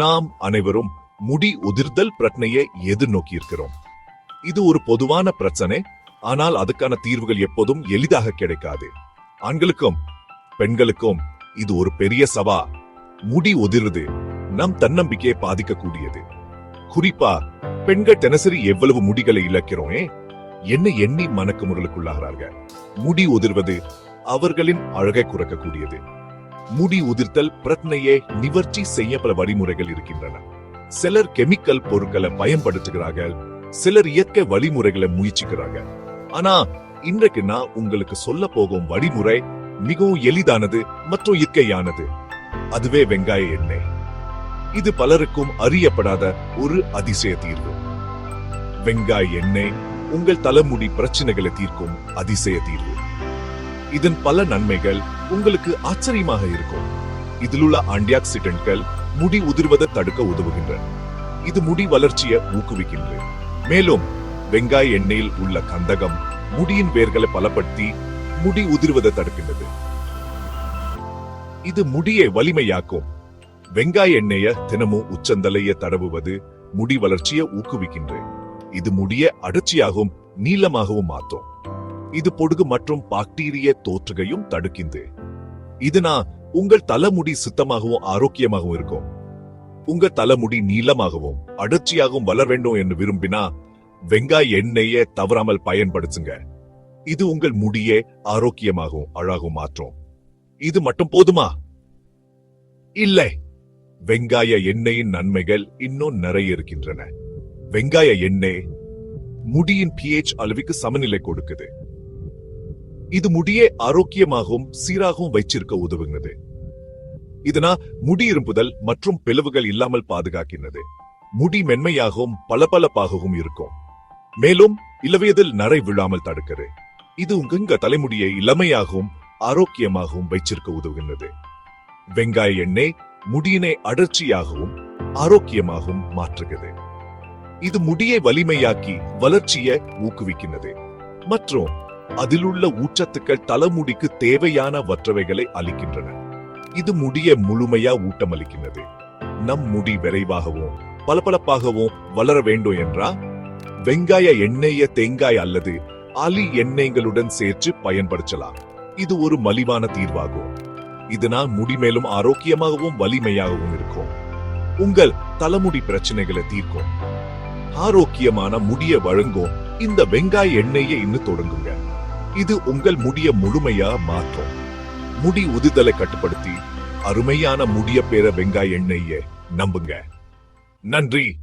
நாம் அனைவரும் முடி உதிர்தல் பிரச்சனையை எதிர்நோக்கி இருக்கிறோம் இது ஒரு பொதுவான பிரச்சனை ஆனால் அதுக்கான தீர்வுகள் எப்போதும் எளிதாக கிடைக்காது. ஆண்களுக்கும் பெண்களுக்கும் இது ஒரு பெரிய சவா. முடி உதிர்வது நம் தன்னம்பிக்கையை பாதிக்கக்கூடியது. குறிப்பா பெண்கள் தினசரி எவ்வளவு முடிகளை இழக்கிறோமே என்ன எண்ணி மனக்கு முரலுக்குள்ளாகிறார்கள் முடி உதிர்வது அவர்களின் அழகை குறைக்கக்கூடியது. முடி உதிர்த்தல் பிரச்சனையை நிவர்த்தி செய்ய பல வழிமுறைகள் இருக்கின்றன. சிலர் கெமிக்கல் பொருட்களை பயன்படுத்துகிறார்கள். சிலர் இயற்கை வழிமுறைகளை முயற்சிக்கிறார்கள். ஆனா இன்றைக்கு நான் உங்களுக்கு சொல்ல போகும் வழிமுறை மிகவும் எளிதானது மற்றும் இயற்கையானது. அதுவே வெங்காய எண்ணெய். இது பலருக்கும் அறியப்படாத ஒரு அதிசய தீர்வு. வெங்காய எண்ணெய் உங்கள் தலைமுடி பிரச்சனைகளை தீர்க்கும் அதிசய தீர்வு. இதன் பல நன்மைகள் உங்களுக்கு ஆச்சரியமாக இருக்கும். இதிலுள்ள ஆன்டிஆக்சிடென்ட்கள் முடி உதிர்வதை தடுக்க உதவுகின்றன. இது முடி வளர்ச்சியை ஊக்குவிக்கின்றது. மேலும் வெங்காய எண்ணெயில் உள்ள கந்தகம் முடியின் வேர்களை பலப்படுத்தி முடி உதிர்வதை தடுக்கின்றது. இது முடியை வலிமையாக்கும். வெங்காய எண்ணெய தினமும் உச்சந்தலைய தடவுவது முடி வளர்ச்சியை ஊக்குவிக்கின்றது. இது முடிய அடர்ச்சியாகவும் நீளமாகவும் மாற்றும். இது பொடுகு மற்றும் பாக்டீரிய தோற்றுகையும் தடுக்கின்றது. இதுனா உங்கள் தலைமுடி சுத்தமாகவும் ஆரோக்கியமாகவும் இருக்கும். உங்க தலைமுடி நீளமாகவும் அடர்ச்சியாகவும் வளர வேண்டும் என்று விரும்பினா வெங்காய எண்ணெயை தவறாமல் பயன்படுத்துங்க. இது உங்கள் முடியை ஆரோக்கியமாகவும் அழகும் மாற்றும். இது மட்டும் போதுமா? இல்லை. வெங்காய எண்ணெயின் நன்மைகள் இன்னும் நிறைய இருக்கின்றன. வெங்காய எண்ணெய் முடியின் பிஹெச் அளவுக்கு சமநிலை கொடுக்குது. இது முடியை ஆரோக்கியமாகவும் சீராகவும் வைச்சிருக்க உதவுகிறது. இதனால் முடி இரும்புதல் மற்றும் பிளவுகள் இல்லாமல் பாதுகாக்கின்றது. முடி மென்மையாகவும் பளபளப்பாகவும் இருக்கும். மேலும் இளவயதில் நரை விழாமல் தடுக்கிறது இது உங்க தலைமுடியை இளமையாகவும் ஆரோக்கியமாகவும் வைச்சிருக்க உதவுகின்றது. வெங்காய எண்ணெய் முடியினை அடர்ச்சியாகவும் ஆரோக்கியமாகவும் மாற்றுகிறது. இது முடியை வலிமையாக்கி வளர்ச்சியை ஊக்குவிக்கின்றது. மற்றும் அதிலுள்ள ஊட்டத்துக்கள் தலைமுடிக்கு தேவையான வற்றவைகளை அளிக்கின்றன. இது முடிய முழுமையா ஊட்டமளிக்கின்றது. நம் முடி விரைவாகவும் பளபளப்பாகவும் வளர வேண்டும் என்றா? வெங்காய எண்ணெய தேங்காய் அல்லது அலி எண்ணெய்களுடன் சேர்த்து பயன்படுத்தலாம். இது ஒரு மலிவான தீர்வாகும். இதனால் முடி மேலும் ஆரோக்கியமாகவும் வலிமையாகவும் இருக்கும். உங்கள் தலைமுடி பிரச்சனைகளை தீர்க்கும். ஆரோக்கியமான முடிய வழங்கும் இந்த வெங்காய எண்ணெயை இன்னும் தொடங்குங்க. இது உங்கள் முடிய முழுமையா மாற்றும். முடி உதுதலை கட்டுப்படுத்தி அருமையான முடிய பேர வெங்காய எண்ணெயை நம்புங்க. நன்றி.